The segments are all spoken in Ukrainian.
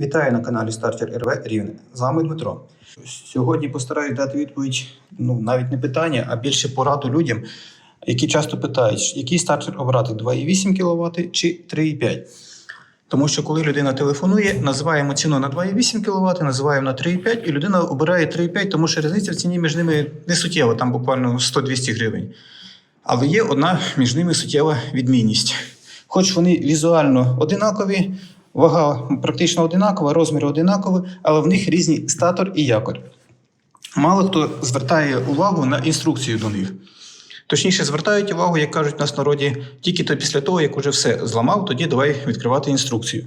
Вітаю на каналі Стартер РВ Рівне. З вами Дмитро. Сьогодні постараюсь дати відповідь, ну навіть не питання, а більше пораду людям, які часто питають, який стартер обрати 2,8 кВт чи 3,5. Тому що коли людина телефонує, називаємо ціну на 2,8 кВт, називаємо на 3,5, і людина обирає 3,5, тому що різниця в ціні між ними не суттєва, там буквально 100-200 гривень. Але є одна між ними суттєва відмінність. Хоч вони візуально одинакові, вага практично одинакова, розміри одинакові, але в них різні статор і якорь. Мало хто звертає увагу на інструкцію до них. Точніше, звертають увагу, як кажуть в нас народі, тільки то після того, як уже все зламав, тоді давай відкривати інструкцію.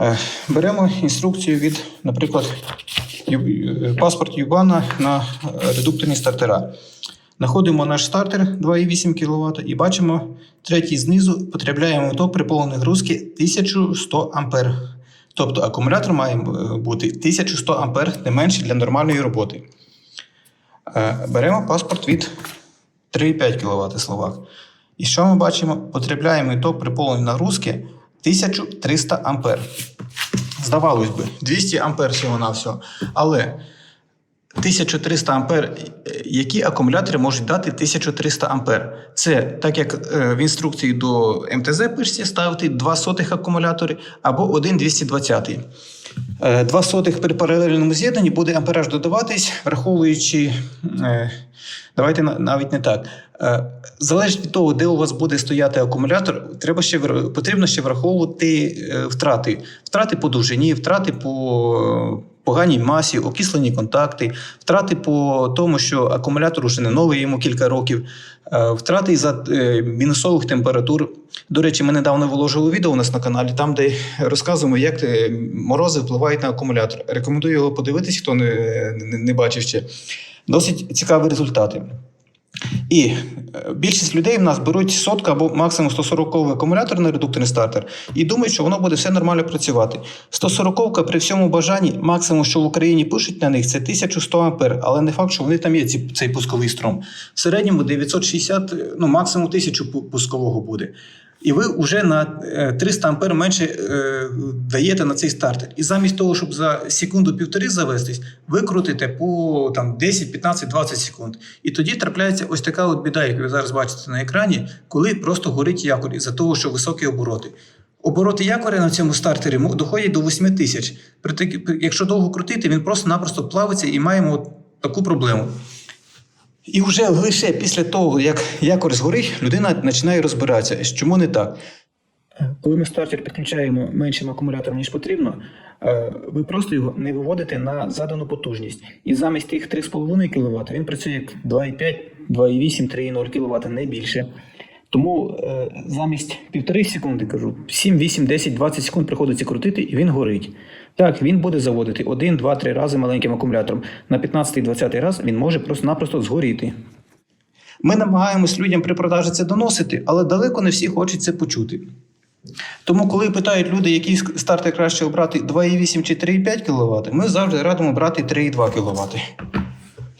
Е, Беремо інструкцію від, наприклад, паспорт Юбана на редукторні стартера. Знаходимо наш стартер 2,8 кВт і бачимо третій знизу потребляємо ток при повній нагрузці 1100 А. Тобто акумулятор має е, бути 1100 А не менше для нормальної роботи. Е, Беремо паспорт від 3,5 кВт Словак. І що ми бачимо? Потребляємо ток при повній нагрузці 1300 А. Здавалось би, 200 А всього на всього. Але 1300 ампер. Які акумулятори можуть дати 1300 ампер? Це так як е, в інструкції до МТЗ пишеться ставити 2 сотих акумулятори або 1 220. Е, Два сотих при паралельному з'єднанні буде ампераж додаватись, враховуючи. е, Давайте навіть не так. Е, Залежить від того, де у вас буде стояти акумулятор, треба ще потрібно ще враховувати втрати. Втрати по довжині, втрати по поганій масі, окислені контакти, втрати по тому, що акумулятор уже не новий, йому кілька років, е, втрати за е, мінусових температур. До речі, ми недавно виложили відео у нас на каналі, там, де розказуємо, як е, морози впливають на акумулятор. Рекомендую його подивитись, хто не, не, не бачив ще. Досить цікаві результати. І е, більшість людей в нас беруть сотку або максимум 140 акумулятор редукторний стартер і думають, що воно буде все нормально працювати. 140 при всьому бажанні, максимум, що в Україні пишуть на них, це 1100 ампер, але не факт, що вони там є цей пусковий струм. В середньому 960, ну максимум 1000 пускового буде. І ви вже на е, 300 ампер менше е, даєте на цей стартер. І замість того, щоб за секунду-півтори завестись, ви крутите по там, 10, 15, 20 секунд. І тоді трапляється ось така от біда, яку ви зараз бачите на екрані, коли просто горить якорь із-за того, що високі обороти. Обороти якоря на цьому стартері доходять до 8 тисяч. Якщо довго крутити, він просто-напросто плавиться і маємо таку проблему. І вже лише після того, як якор згорить, людина починає розбиратися, чому не так. Коли ми стартер підключаємо меншим акумулятором, ніж потрібно, е, ви просто його не виводите на задану потужність. І замість тих 3,5 кВт він працює як 2,5, 2,8, 3,0 кВт, не більше. Тому е, замість півтори секунди кажу, 7, 8, 10, 20 секунд приходиться крутити, і він горить. Так, він буде заводити 1, 2, 3 рази маленьким акумулятором. На 15-20 раз він може просто-напросто згоріти. Ми намагаємось людям при продажі це доносити, але далеко не всі хочуть це почути. Тому, коли питають люди, який стартер краще обрати 2,8 чи 3,5 кВт, ми завжди радимо брати 3,2 кВт.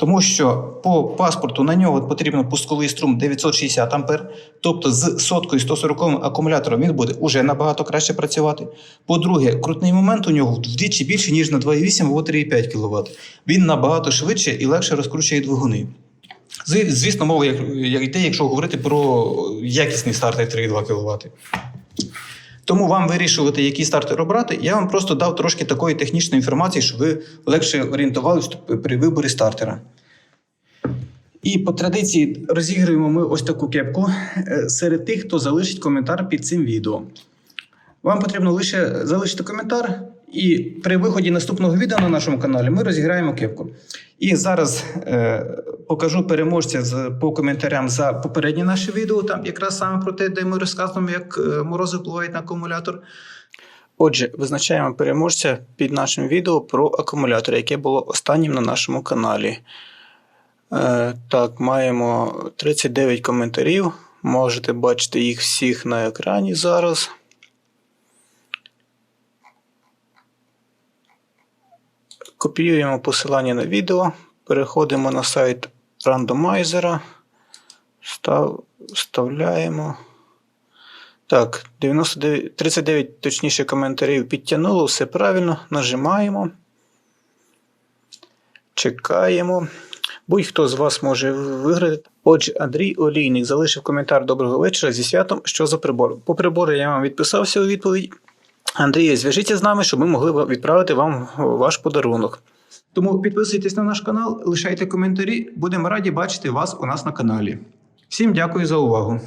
Тому що по паспорту на нього потрібно пусковий струм 960 А, тобто з соткою 140 акумулятором він буде уже набагато краще працювати. По-друге, крутний момент у нього вдвічі більше, ніж на 2,8 або 3,5 кВт. Він набагато швидше і легше розкручує двигуни. Звісно, мова як йде, якщо говорити про якісний стартер 3,2 кВт. Тому вам вирішувати, який стартер обрати, я вам просто дав трошки такої технічної інформації, щоб ви легше орієнтувалися при виборі стартера. І по традиції розіграємо ми ось таку кепку е, серед тих, хто залишить коментар під цим відео. Вам потрібно лише залишити коментар, і при виході наступного відео на нашому каналі ми розіграємо кепку. І зараз е, покажу переможця з, по коментарям за попереднє наше відео, там якраз саме про те, де ми розказуємо, як е, морози впливають на акумулятор. Отже, визначаємо переможця під нашим відео про акумулятор, яке було останнім на нашому каналі. Е, так, маємо 39 коментарів. Можете бачити їх всіх на екрані зараз. Копіюємо посилання на відео, переходимо на сайт рандомайзера, став, вставляємо. Так, 99, 39 точніше коментарів підтягнуло, все правильно. Нажимаємо. Чекаємо. Будь-хто з вас може виграти. Отже, Андрій Олійник залишив коментар доброго вечора зі святом. Що за прибор? По прибору я вам відписався у відповідь. Андрій, зв'яжіться з нами, щоб ми могли відправити вам ваш подарунок. Тому підписуйтесь на наш канал, лишайте коментарі. Будемо раді бачити вас у нас на каналі. Всім дякую за увагу.